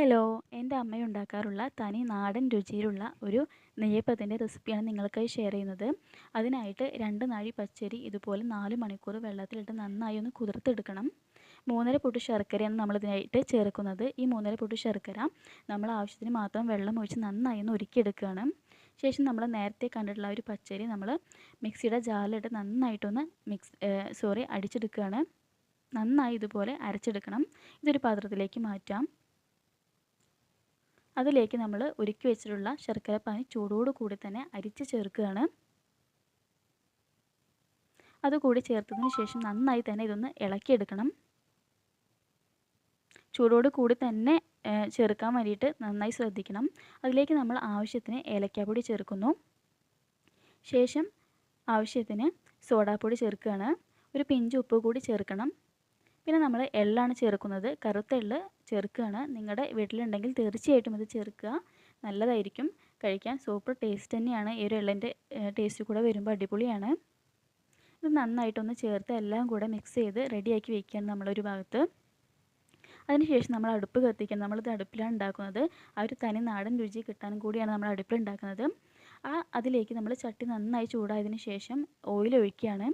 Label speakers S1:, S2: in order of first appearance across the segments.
S1: Hello എന്റെ അമ്മ ഉണ്ടാക്കാറുള്ള തനി നാടൻ രുചിയിലുള്ള ഒരു നെയ്യപ്പത്തിന്റെ റെസിപ്പിയാണ് നിങ്ങൾക്കായി ഷെയർ ചെയ്യുന്നത്. അതിനായിട്ട് രണ്ട് നാഴി പച്ചരി ഇതുപോലെ നാല് മണിക്കൂർ വെള്ളത്തിലിട്ട് നന്നായി ഒന്ന് കുതിർത്തെടുക്കണം. മൂന്നര പൊട്ട് ശർക്കരയാണ് നമ്മളിതിനായിട്ട് ചേർക്കുന്നത്. ഈ മൂന്നര പൊട്ട് ശർക്കര നമ്മൾ ആവശ്യത്തിന് മാത്രം വെള്ളം ഒഴിച്ച് നന്നായി ഒന്ന് ഉരുക്കിയെടുക്കുകയാണ്. ശേഷം നമ്മൾ നേരത്തെ കണ്ടിട്ടുള്ള ഒരു പച്ചരി നമ്മൾ മിക്സിയുടെ ജാറിലിട്ട് നന്നായിട്ടൊന്ന് മിക്സ് സോറി അടിച്ചെടുക്കുകയാണ്. നന്നായി ഇതുപോലെ അരച്ചെടുക്കണം. ഇതൊരു പാത്രത്തിലേക്ക് മാറ്റാം. അതിലേക്ക് നമ്മൾ ഒരുക്കി വെച്ചിട്ടുള്ള ശർക്കര പാനി ചൂടോട് കൂടി തന്നെ അരിച്ച് ചേർക്കുകയാണ്. അതുകൂടി ചേർത്തതിന് ശേഷം നന്നായി തന്നെ ഇതൊന്ന് ഇളക്കിയെടുക്കണം. ചൂടോട് കൂടി തന്നെ ചേർക്കാൻ വേണ്ടിയിട്ട് നന്നായി ശ്രദ്ധിക്കണം. അതിലേക്ക് നമ്മൾ ആവശ്യത്തിന് ഏലക്കാപ്പൊടി ചേർക്കുന്നു. ശേഷം ആവശ്യത്തിന് സോഡാപ്പൊടി ചേർക്കുകയാണ്. ഒരു പിഞ്ച് ഉപ്പ് കൂടി ചേർക്കണം. പിന്നെ നമ്മൾ എള്ളാണ് ചേർക്കുന്നത്. കറുത്ത എള്ള് ചേർക്കുകയാണ്. നിങ്ങളുടെ വീട്ടിലുണ്ടെങ്കിൽ തീർച്ചയായിട്ടും ഇത് ചേർക്കുക. നല്ലതായിരിക്കും. കഴിക്കാൻ സൂപ്പർ ടേസ്റ്റ് തന്നെയാണ്. ഈ ഒരു എള്ളിന്റെ ടേസ്റ്റ് കൂടെ വരുമ്പോൾ അടിപൊളിയാണ്. ഇത് നന്നായിട്ടൊന്ന് ചേർത്ത് എല്ലാം കൂടെ മിക്സ് ചെയ്ത് റെഡിയാക്കി വെക്കുകയാണ് നമ്മളൊരു ഭാഗത്ത്. അതിനുശേഷം നമ്മൾ അടുപ്പ് കത്തിക്കണം. നമ്മളിത് അടുപ്പിലാണ് ഉണ്ടാക്കുന്നത്. ആ ഒരു തനി നാടൻ രുചി കിട്ടാനും കൂടിയാണ് നമ്മൾ അടുപ്പിൽ ഉണ്ടാക്കുന്നത്. ആ അതിലേക്ക് നമ്മൾ ചട്ടി നന്നായി ചൂടായതിന് ശേഷം ഓയിൽ ഒഴിക്കുകയാണ്.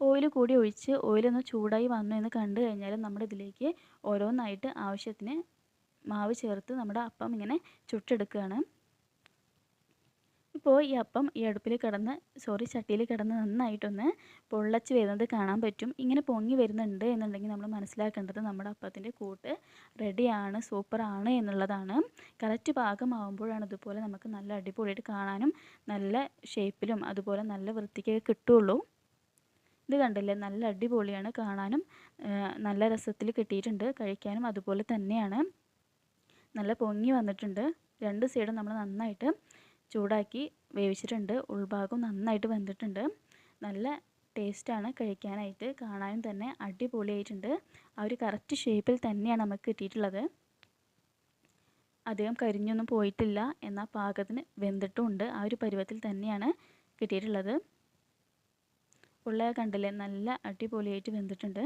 S1: ഓയിൽ കൂടി ഒഴിച്ച് ഓയിലൊന്ന് ചൂടായി വന്നു എന്ന് കണ്ടു കഴിഞ്ഞാൽ നമ്മൾ ഇതിലേക്ക് ഓരോന്നായിട്ട് ആവശ്യത്തിന് മാവ് ചേർത്ത് നമ്മുടെ അപ്പം ഇങ്ങനെ ചുട്ടെടുക്കുകയാണ് ഇപ്പോൾ ഈ അപ്പം ഈ അടുപ്പിൽ കിടന്ന് സോറി ചട്ടിയിൽ കിടന്ന് നന്നായിട്ടൊന്ന് പൊള്ളച്ച് വരുന്നത് കാണാൻ പറ്റും. ഇങ്ങനെ പൊങ്ങി വരുന്നുണ്ട് എന്നുണ്ടെങ്കിൽ നമ്മൾ മനസ്സിലാക്കേണ്ടത് നമ്മുടെ അപ്പത്തിന്റെ കൂട്ട് റെഡിയാണ് സൂപ്പറാണ് എന്നുള്ളതാണ്. കറക്റ്റ് പാകമാകുമ്പോഴാണ് ഇതുപോലെ നമുക്ക് നല്ല അടിപൊളിയായിട്ട് കാണാനും നല്ല ഷേപ്പിലും അതുപോലെ നല്ല വൃത്തിക്കൊക്കെ കിട്ടുള്ളൂ ഇത് കണ്ടില്ലേ? നല്ല അടിപൊളിയാണ്. കാണാനും നല്ല രസത്തിൽ കിട്ടിയിട്ടുണ്ട്. കഴിക്കാനും അതുപോലെ തന്നെയാണ്. നല്ല പൊങ്ങി വന്നിട്ടുണ്ട്. രണ്ട് സൈഡും നമ്മൾ നന്നായിട്ട് ചൂടാക്കി വേവിച്ചിട്ടുണ്ട്. ഉൾഭാഗം നന്നായിട്ട് വെന്തിട്ടുണ്ട്. നല്ല ടേസ്റ്റാണ് കഴിക്കാനായിട്ട്. കാണാനും തന്നെ അടിപൊളിയായിട്ടുണ്ട്. ആ ഒരു കറക്റ്റ് ഷേപ്പിൽ തന്നെയാണ് നമുക്ക് കിട്ടിയിട്ടുള്ളത്. അധികം കരിഞ്ഞൊന്നും പോയിട്ടില്ല. എന്നാൽ പാകത്തിന് വെന്തിട്ടുമുണ്ട് ആ ഒരു പരുവത്തിൽ തന്നെയാണ് കിട്ടിയിട്ടുള്ളത്. ഉള്ള കണ്ടില്ലേ? നല്ല അടിപൊളിയായിട്ട് വെന്തിട്ടുണ്ട്.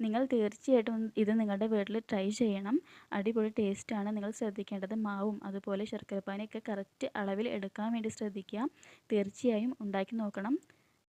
S1: നിങ്ങൾ തീർച്ചയായിട്ടും ഇത് നിങ്ങളുടെ വീട്ടിൽ ട്രൈ ചെയ്യണം. അടിപൊളി ടേസ്റ്റാണ് നിങ്ങൾ ശ്രദ്ധിക്കേണ്ടത് മാവും അതുപോലെ ശർക്കരപ്പാനിയൊക്കെ കറക്റ്റ് അളവിൽ എടുക്കാൻ വേണ്ടി ശ്രദ്ധിക്കുക. തീർച്ചയായും ഉണ്ടാക്കി നോക്കണം.